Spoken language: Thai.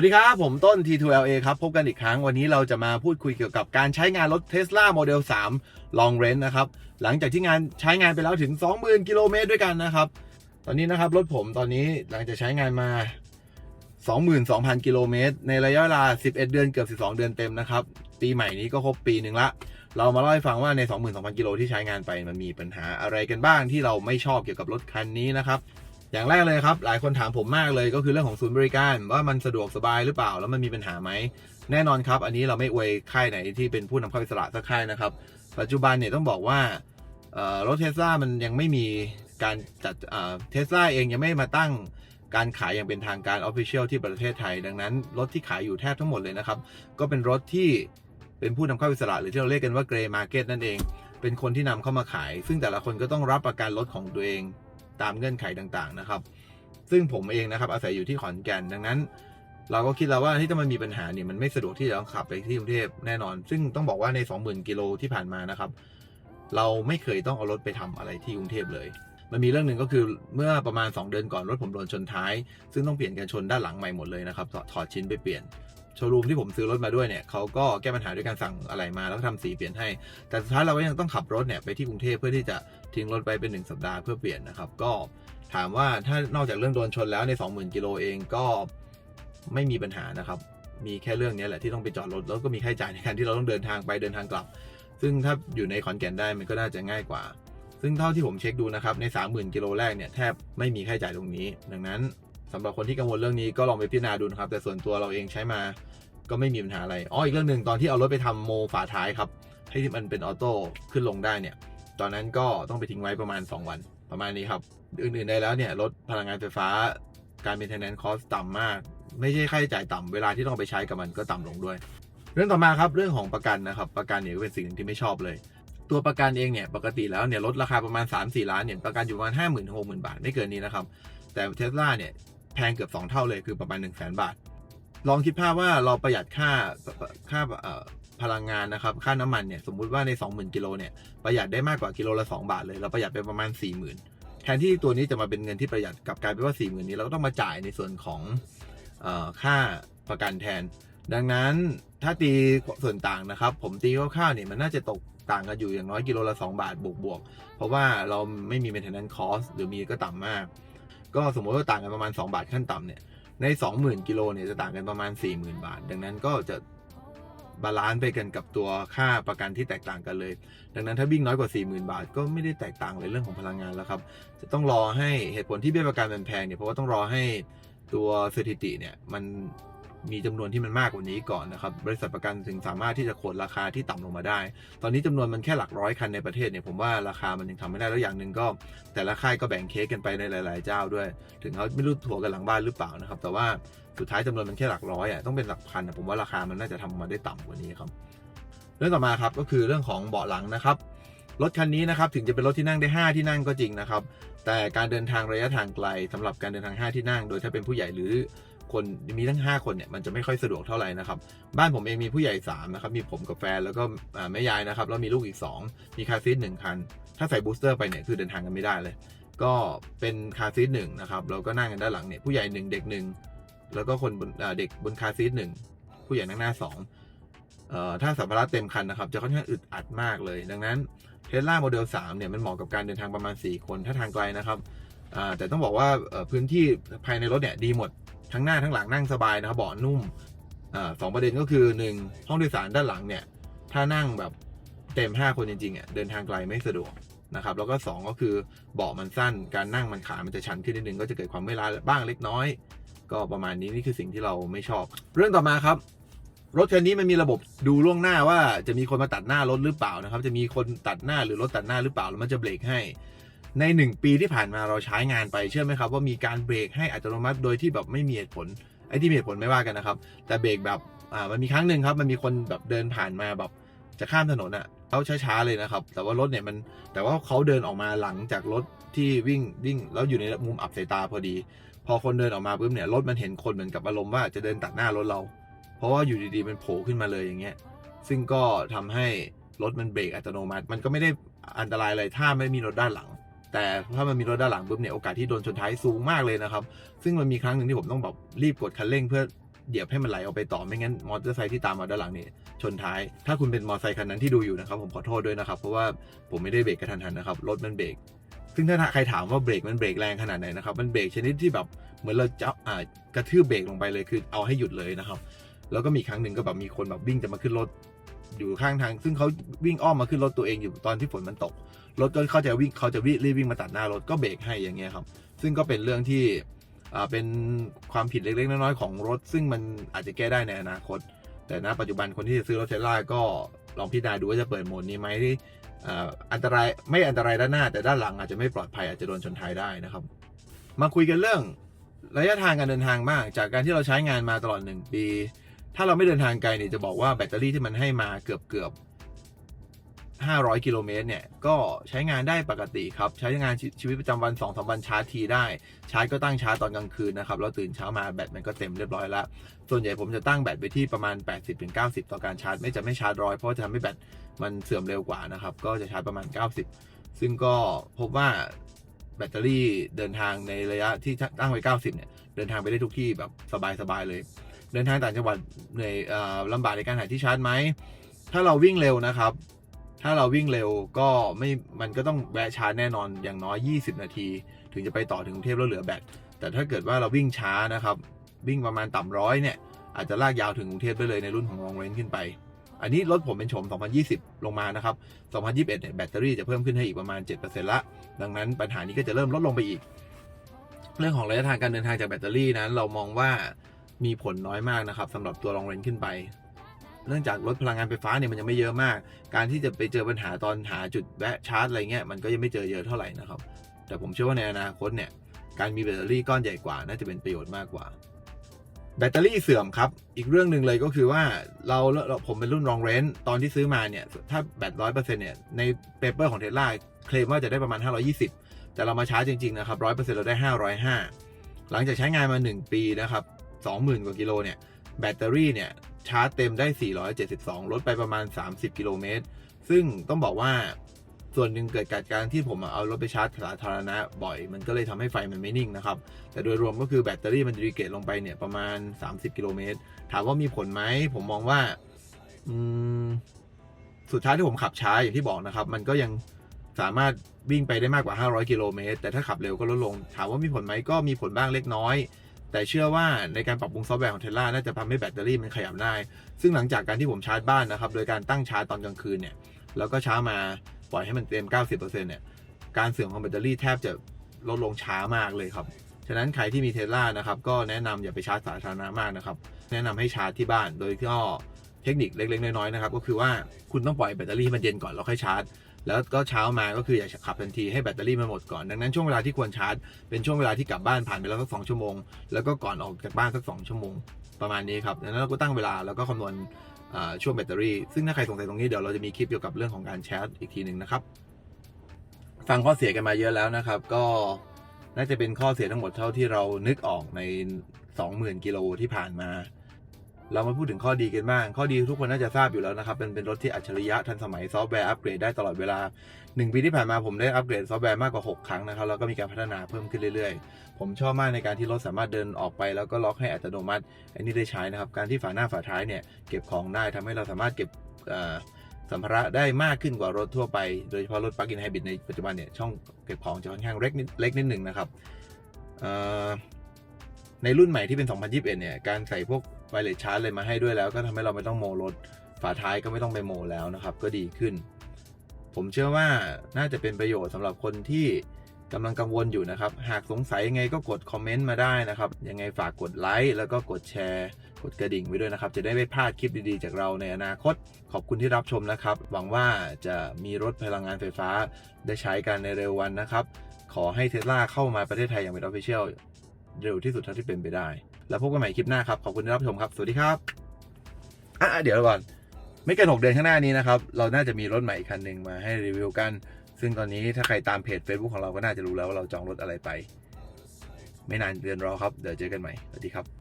วัสดีครับ ผมต้น T2LA ครับ พบกันอีกครั้งวันนี้เราจะมาพูดคุยเกี่ยวกับการใช้งานรถ Tesla Model 3 Long Range นะครับ หลังจากที่งานใช้งานไปแล้วถึง 20,000 กิโลเมตรด้วยกันนะครับ ตอนนี้นะครับ รถผมตอนนี้หลังจากใช้งานมา 22,000 กิโลเมตร ในระยะเวลา 11 เดือนเกือบ 12 เดือนเต็มนะครับ ปีใหม่นี้ก็ครบปีหนึ่งละ เรามาเล่าให้ฟังว่าใน 22,000 กิโลที่ใช้งานไปมันมีปัญหาอะไรกันบ้างที่เราไม่ชอบเกี่ยวกับรถคันนี้นะครับ อย่างแรกเลยครับ หลายคนถามผมมากเลยก็คือเรื่องของศูนย์บริการ ว่ามันสะดวกสบายหรือเปล่า แล้วมันมีปัญหาไหม แน่นอนครับ อันนี้เราไม่อวยค่ายไหนที่เป็นผู้นำเข้าอิสระสักค่ายนะครับ ปัจจุบันเนี่ยต้องบอกว่ารถเทสลามันยังไม่มีการจัดเทสลาเองยังไม่มาตั้งการขายอย่างเป็นทางการ Official ที่ประเทศไทย ดังนั้น รถที่ขายอยู่แทบทั้งหมดเลยนะครับ ก็เป็นรถที่เป็นผู้นำเข้าอิสระหรือที่เราเรียกกันว่า Gray Market นั่นเอง เป็นคนที่นำเข้ามาขาย ซึ่งแต่ละคนก็ต้องรับประกันรถของตัวเอง ตามเงื่อนไขต่างๆนะครับ ซึ่งผมเองนะครับอาศัยอยู่ที่ขอนแก่นดังนั้น เราก็คิดแล้วว่าที่ถ้ามันมีปัญหาเนี่ยมันไม่สะดวกที่จะขับไปที่กรุงเทพแน่นอน ซึ่งต้องบอกว่าใน 20,000กิโลที่ผ่านมานะครับ เราไม่เคยต้องเอารถไปทำอะไรที่กรุงเทพเลยมันมีเรื่องหนึ่งก็คือเมื่อประมาณ 2 เดือนก่อนรถผมโดนชนท้าย ซึ่งต้องเปลี่ยนกันชนด้านหลังใหม่หมดเลยนะครับ ถอดชิ้นไปเปลี่ยนโชว์รูมที่ผมซื้อรถมาด้วยเนี่ยเขาก็แก้ปัญหาด้วยการสั่งอะไรมาแล้วก็ทำสีเปลี่ยนให้ แต่สุดท้ายเราก็ยังต้องขับรถเนี่ยไปที่กรุงเทพเพื่อที่จะ ทิ้งรถไปเป็นหนึ่งสัปดาห์เพื่อเปลี่ยนนะครับ ก็ถามว่าถ้านอกจากเรื่องโดนชนแล้วใน 20,000กิโลเองก็ไม่มีปัญหานะครับ มีแค่เรื่องนี้แหละที่ต้องไปจอดรถแล้วก็มีค่าใช้จ่ายในการที่เราต้องเดินทางไปเดินทางกลับ ซึ่งถ้าอยู่ในขอนแก่นได้มันก็น่าจะง่ายกว่า ซึ่งเท่าที่ผมเช็คดูนะครับใน 30,000กิโลแรกเนี่ยแทบไม่มีค่าใช้จ่ายตรงนี้ ดังนั้นสำหรับคนที่กังวลเรื่องนี้ก็ลองไปพิจารณาดูนะครับ แต่ส่วนตัวเราเองใช้มาก็ไม่มีปัญหาอะไร อ๋ออีกเรื่องหนึ่งตอนที่เอารถไปทำโมฝาท้ายครับ ให้มันเป็นออโต้ขึ้นลงได้เนี่ย ตอนนั้นก็ต้องไปทิ้งไว้ประมาณ 2 วันประมาณนี้ครับ อื่นๆได้แล้วเนี่ยรถพลังงานไฟฟ้า การ maintenance cost ต่ำมาก ไม่ใช่ค่าใช้จ่ายต่ำเวลาที่ต้องไปใช้กับมันก็ต่ำลงด้วย เรื่องต่อมาครับเรื่องของประกันนะครับ ประกันเนี่ยก็เป็นสิ่งที่ไม่ชอบเลย ตัวประกันเองเนี่ยปกติแล้วเนี่ยลดราคาประมาณ 3-4 ล้านเนี่ยประกันอยู่ประมาณ5 0 0 0 0 6 0 0 0 บาทไม่เกินนี้นะครับแต่เทสลาเนี่ยแพงเกือบ 2 เท่าเลยคือประมาณ 1 0 0 0 0 0 บาท ลองคิดภาพว่าเราประหยัดค่าค่าเอ่อ พลังงานนะครับ ค่าน้ำมันเนี่ย สมมุติว่าใน 20,000กิโลเนี่ย ประหยัดได้มากกว่ากิโลละ 2 บาทเลย เราประหยัดไปประมาณ 40,000 แทนที่ตัวนี้จะมาเป็นเงินที่ประหยัดกลับกลายเป็นว่า 40,000 นี้เราก็ต้องมาจ่ายในส่วนของออค่าประกันแทน ดังนั้นถ้าตีส่วนต่างนะครับ ผมตีคร่าวๆเนี่ยมันน่าจะตกต่างกันอยู่อย่างน้อยกิโลละ 2 บาทบวกๆเพราะว่าเราไม่มี maintenance cost หรือมีก็ต่ำมาก ก็สมมติว่าต่างกันประมาณ 2 บาทขั้นต่ำเนี่ยใน 20,000 กิโลเนี่ยจะต่างกันประมาณ 40,000 บาท ดังนั้นก็จะ บาลานซ์ไปกันกับตัวค่าประกันที่แตกต่างกันเลย ดังนั้นถ้าวิ่งน้อยกว่า 40,000 บาท ก็ไม่ได้แตกต่างเลยเรื่องของพลังงานแล้วครับ จะต้องรอให้เหตุผลที่เบี้ยประกันมันแพงเนี่ยเพราะว่าต้องรอให้ตัวสถิติเนี่ยมันมีจำนวนที่มันมากกว่านี้ก่อนนะครับ บริษัทประกันถึงสามารถที่จะโขนราคาที่ต่ำลงมาได้ ตอนนี้จำนวนมันแค่หลักร้อยคันในประเทศเนี่ยผมว่าราคามันยังทำไม่ได้แล้วอย่างหนึ่งก็ แต่ละค่ายก็แบ่งเค้กกันไปในหลาย ๆ เจ้าด้วย ถึงเขาไม่รู้ถั่วกันหลังบ้านหรือเปล่านะครับ แต่ว่า สุดท้ายจำนวนมันแค่หลักร้อยอะต้องเป็นหลักพันผมว่าราคามันน่าจะทำมาได้ต่ำกว่านี้ครับเรื่องต่อมาครับก็คือเรื่องของเบาะหลังนะครับรถคันนี้นะครับถึงจะเป็นรถที่นั่งได้ 5 ที่นั่งก็จริงนะครับ แต่การเดินทางระยะทางไกลสำหรับการเดินทาง 5 ที่นั่ง โดยถ้าเป็นผู้ใหญ่หรือคนมีทั้ง 5 คนเนี่ยมันจะไม่ค่อยสะดวกเท่าไหร่นะครับ บ้านผมเองมีผู้ใหญ่3นะครับมีผมกับแฟนแล้วก็แม่ยายนะครับแล้วมีลูกอีก 2 มีคาร์ซีทหนึ่งคัน ถ้าใส่บูสเตอร์ไปเนี่ยคือเดินทางกันไม่ได้เลย ก็เป็นคาร์ซีทหนึ่งนะครับแล้วก็นั่งกันด้านหลังเนี่ยผู้ใหญ่หนึ่งเด็กหนึ่ง แล้วก็คนบนเด็กบนคาซีทหนึ่งผู้ใหญ่นั่งหน้าสองออถ้าสัมภาระเต็มคันนะครับ จะค่อนข้างอึดอัดมากเลย ดังนั้นเทสลาโมเดล3เนี่ยมันเหมาะกับการเดินทางประมาณ 4 คนถ้าทางไกลนะครับแต่ต้องบอกว่าพื้นที่ภายในรถเนี่ยดีหมดทั้งหน้าทั้งหลังนั่งสบายนะครับเบาะนุ่มอสองประเด็นก็คือหนึ่งห้องโดยสารด้านหลังเนี่ยถ้านั่งแบบเต็ม 5 คนจริงๆอะเดินทางไกลไม่สะดวกนะครับแล้วก็ 2 ก็คือเบาะมันสั้น การนั่งมันขามันจะชันขึ้นนิดนึงก็จะเกิดความไม่อยล้าบ้างเล็กน้อย ก็ประมาณนี้นี่คือสิ่งที่เราไม่ชอบ เรื่องต่อมาครับ รถคันนี้มันมีระบบดูล่วงหน้าว่าจะมีคนมาตัดหน้ารถหรือเปล่านะครับ จะมีคนตัดหน้าหรือรถตัดหน้าหรือเปล่าแล้วมันจะเบรกให้ ในหนึ่งปีที่ผ่านมาเราใช้งานไปเชื่อไหมครับว่ามีการเบรกให้อัตโนมัติโดยที่แบบไม่มีเหตุผลไอ้ที่มีเหตุผลไม่ว่ากันนะครับ แต่เบรกแบบอ่ามันมีครั้งหนึ่งครับ มันมีคนแบบเดินผ่านมาแบบจะข้ามถนนอะเขาช้าๆเลยนะครับ แต่ว่ารถเนี่ยมันแต่ว่าเขาเดินออกมาหลังจากรถที่วิ่งวิ่งแล้วอยู่ในมุมอับสายตาพอดี พอคนเดินออกมาปุ๊บเนี่ยรถมันเห็นคนเหมือนกับอารมณ์ว่าจะเดินตัดหน้ารถเรา เพราะว่าอยู่ดีๆมันโผล่ขึ้นมาเลยอย่างเงี้ยซึ่งก็ทำให้รถมันเบรกอัตโนมัติ มันก็ไม่ได้อันตรายอะไรถ้าไม่มีรถด้านหลัง แต่ถ้ามันมีรถด้านหลังปุ๊บเนี่ยโอกาสที่โดนชนท้ายสูงมากเลยนะครับ ซึ่งมันมีครั้งหนึ่งที่ผมต้องแบบรีบกดคันเร่งเพื่อเหยียบให้มันไหลออกไปต่อไม่งั้นมอเตอร์ไซค์ที่ตามมาด้านหลังเนี่ยชนท้าย ถ้าคุณเป็นมอเตอร์ไซค์คันนั้นที่ดูอยู่นะครับ ผมขอโทษด้วยนะครับ เพราะว่าผมไม่ได้เบรกกระทันหันนะครับรถมันเบรก ซึ่งถ้าใครถามว่าเบรกมันเบรกแรงขนาดไหนนะครับ มันเบรกชนิดที่แบบเหมือนเราจะอ่ากระทืบเบรกลงไปเลยคือเอาให้หยุดเลยนะครับ แล้วก็มีครั้งหนึ่งก็แบบมีคนแบบวิ่งจะมาขึ้นรถอยู่ข้างทาง ซึ่งเขาวิ่งอ้อมมาขึ้นรถตัวเองอยู่ตอนที่ฝนมันตก รถก็เขาจะวิ่งเขาจะวิ่งรีบวิ่งมาตัดหน้ารถก็เบรกให้อย่างเงี้ยครับ ซึ่งก็เป็นเรื่องที่อ่าเป็นความผิดเล็กๆน้อยๆของรถ ซึ่งมันอาจจะแก้ได้ในอนาคต แต่ณปัจจุบันคนที่จะซื้อรถเทสลาก็ลองพิจารณาดูว่าจะเปิดโหมดนี้ไหม อันตรายไม่อันตรายด้านหน้า แต่ด้านหลังอาจจะไม่ปลอดภัยอาจจะโดนชนท้ายได้นะครับ มาคุยกันเรื่องระยะทางการเดินทางบ้างจากการที่เราใช้งานมาตลอดหนึ่งปี ถ้าเราไม่เดินทางไกลเนี่ยจะบอกว่าแบตเตอรี่ที่มันให้มาเกือบเกือบ 500 กิโลเมตรเนี่ย ก็ใช้งานได้ปกติครับ ใช้งานชีชีวิตประจำวัน2อสวันชาร์จทีได้ ชาร์จก็ตั้งชาร์จตอนกลางคืนนะครับแล้วตื่นเช้ามาแบตมันก็เต็มเรียบร้อยแล้ว ส่วนใหญ่ผมจะตั้งแบตไปที่ประมาณ 80-90 ต่อการชาร์จ ไม่จะไม่ชาร์จร้อยเพราะจะทำให้แบตมันเสื่อมเร็วกว่านะครับ ก็จะชาร์จประมาณ 90 ซึ่งก็พบว่าแบตเตอรี่เดินทางในระยะที่ตั้งไว้ 90 เนี่ย เดินทางไปได้ทุกที่แบบสบายๆเลย เดินทางต่างจังหวัดเหนื่อยลำบากในการหาที่ชาร์จไหม ถ้าเราวิ่งเร็วนะครับ ถ้าเราวิ่งเร็วก็ไม่มันก็ต้องแวะชาร์จแน่นอนอย่างน้อย 20 นาที ถึงจะไปต่อถึงกรุงเทพแล้วเหลือแบตแต่ถ้าเกิดว่าเราวิ่งช้านะครับ วิ่งประมาณต่ำร้อยเนี่ย อาจจะลากยาวถึงกรุงเทพได้เลยในรุ่นของ Long Range ขึ้นไป อันนี้รถผมเป็นโฉม 2020 ลงมานะครับ 2021 เนี่ยแบตเตอรี่จะเพิ่มขึ้นให้อีกประมาณ 7%ละ ดังนั้นปัญหานี้ก็จะเริ่มลดลงไปอีก เรื่องของระยะทางการเดินทางจากแบตเตอรี่นั้น เรามองว่ามีผลน้อยมากนะครับสำหรับตัว Long Range ขึ้นไป เนื่องจากรถพลังงานไฟฟ้าเนี่ยมันยังไม่เยอะมาก การที่จะไปเจอปัญหาตอนหาจุดแวะชาร์จอะไรเงี้ยมันก็ยังไม่เจอเยอะเท่าไหร่นะครับ แต่ผมเชื่อว่าในอนาคตเนี่ยการมีแบตเตอรี่ก้อนใหญ่กว่าน่าจะเป็นประโยชน์มากกว่า แบตเตอรี่เสื่อมครับ อีกเรื่องหนึ่งเลยก็คือว่าเราเราผมเป็นรุ่นรองเรนตอนที่ซื้อมาเนี่ยถ้าแบตร้อยเปอร์เซ็นต์เนี่ยในเปเปอร์ของเทสลาเคลมว่าจะได้ประมาณ 520 แต่เรามาชาร์จจริงๆนะครับร้อยเปอร์เซ็นต์เราได้ 505 หลังจากใช้งานมา 1 ปีนะครับ20,000 กว่ากิโลเนี่ยแบตเตอรี่เนี่ยชาร์จเต็มได้ 472 ลดไปประมาณ 30 กิโลเมตร ซึ่งต้องบอกว่าส่วนหนึ่งเกิดจากการที่ผมเอารถไปชาร์จสาธารณะบ่อย มันก็เลยทำให้ไฟมันไม่นิ่งนะครับ แต่โดยรวมก็คือแบตเตอรี่มันดีเกตลงไปเนี่ยประมาณ 30 กิโลเมตร ถามว่ามีผลไหม ผมมองว่า อืม สุดท้ายที่ผมขับช้าอย่างที่บอกนะครับ มันก็ยังสามารถวิ่งไปได้มากกว่า 500 กิโลเมตร แต่ถ้าขับเร็วก็ลดลง ถามว่ามีผลไหมก็มีผลบ้างเล็กน้อย แต่เชื่อว่าในการปรับปรุงซอฟต์แวร์ของเทสลาน่าจะทำให้แบตเตอรี่มันขยับได้ ซึ่งหลังจากการที่ผมชาร์จบ้านนะครับ โดยการตั้งชาร์จตอนกลางคืนเนี่ย แล้วก็ช้ามาปล่อยให้มันเต็ม 90%เนี่ย การเสื่อมของแบตเตอรี่แทบจะลดลงช้ามากเลยครับ ฉะนั้นใครที่มีเทสลานะครับ ก็แนะนำอย่าไปชาร์จสาธารณะมากนะครับ แนะนำให้ชาร์จที่บ้าน โดยที่ก็เทคนิคเล็กๆน้อยๆนะครับ ก็คือว่าคุณต้องปล่อยแบตเตอรี่ให้มันเย็นก่อนแล้วค่อยชาร์จ แล้วก็เช้ามาก็คืออย่าขับทันทีให้แบตเตอรี่มันหมดก่อน ดังนั้นช่วงเวลาที่ควรชาร์จ เป็นช่วงเวลาที่กลับบ้านผ่านไปแล้วสักสองชั่วโมง แล้วก็ก่อนออกจากบ้านสักสองชั่วโมง ประมาณนี้ครับดังนั้นเราก็ตั้งเวลาแล้วก็คำนวณช่วงแบตเตอรี่ ซึ่งถ้าใครสงสัยตรงนี้เดี๋ยวเราจะมีคลิปเกี่ยวกับเรื่องของการชาร์จอีกทีหนึ่งนะครับ ฟังข้อเสียกันมาเยอะแล้วนะครับ ก็น่าจะเป็นข้อเสียทั้งหมดเท่าที่เรานึกออกใน 20,000กิโลที่ผ่านมา เรามาพูดถึงข้อดีกันบ้าง ข้อดีทุกคนน่าจะทราบอยู่แล้วนะครับ เป็นเป็นรถที่อัจฉริยะทันสมัยซอฟต์แวร์อัปเกรดได้ตลอดเวลา 1 ปีที่ผ่านมาผมได้อัปเกรดซอฟต์แวร์มากกว่า 6 ครั้งนะครับ แล้วก็มีการพัฒนาเพิ่มขึ้นเรื่อยๆ ผมชอบมากในการที่รถสามารถเดินออกไป แล้วก็ล็อกให้อัตโนมัติ อันนี้ได้ใช้นะครับ การที่ฝาหน้าฝาท้ายเนี่ยเก็บของได้ทำให้เราสามารถเก็บสัมภาระได้มากขึ้นกว่ารถทั่วไป โดยเฉพาะรถปลั๊กอินไฮบริดในปัจจุบันเนี่ยช่องเก็บของจะค่อนข้างเล็กนิดเล็กนิดหนึ่งนะครับในรุ่นใหม่ที่เป็น 2021 เนี่ย การใส่พวก ไวเลสชาร์จเลยมาให้ด้วยแล้ว ก็ทำให้เราไม่ต้องโมรถ ฝาท้ายก็ไม่ต้องไปโมแล้วนะครับ ก็ดีขึ้น ผมเชื่อว่าน่าจะเป็นประโยชน์สำหรับคนที่กำลังกังวลอยู่นะครับ หากสงสัยยังไงก็กดคอมเมนต์มาได้นะครับ ยังไงฝากกดไลค์แล้วก็กดแชร์ กดกระดิ่งไว้ด้วยนะครับ จะได้ไม่พลาดคลิปดีๆ จากเราในอนาคต ขอบคุณที่รับชมนะครับ หวังว่าจะมีรถพลังงานไฟฟ้าได้ใช้กันในเร็ววันนะครับ ขอให้เทสลาเข้ามาประเทศไทยอย่างเป็นออฟฟิเชียล เร็วที่สุดเท่าที่เป็นไปได้ แล้วพบกันใหม่คลิปหน้าครับ ขอบคุณที่รับชมครับ สวัสดีครับอะเดี๋ยวก่อน ไม่เกิน6เดือนข้างหน้านี้นะครับ เราน่าจะมีรถใหม่อีกคันหนึ่งมาให้รีวิวกัน ซึ่งตอนนี้ถ้าใครตามเพจ Facebook ของเราก็น่าจะรู้แล้วว่าเราจองรถอะไรไป ไม่นานเดือนรอครับ เดี๋ยวเจอกันใหม่ สวัสดีครับ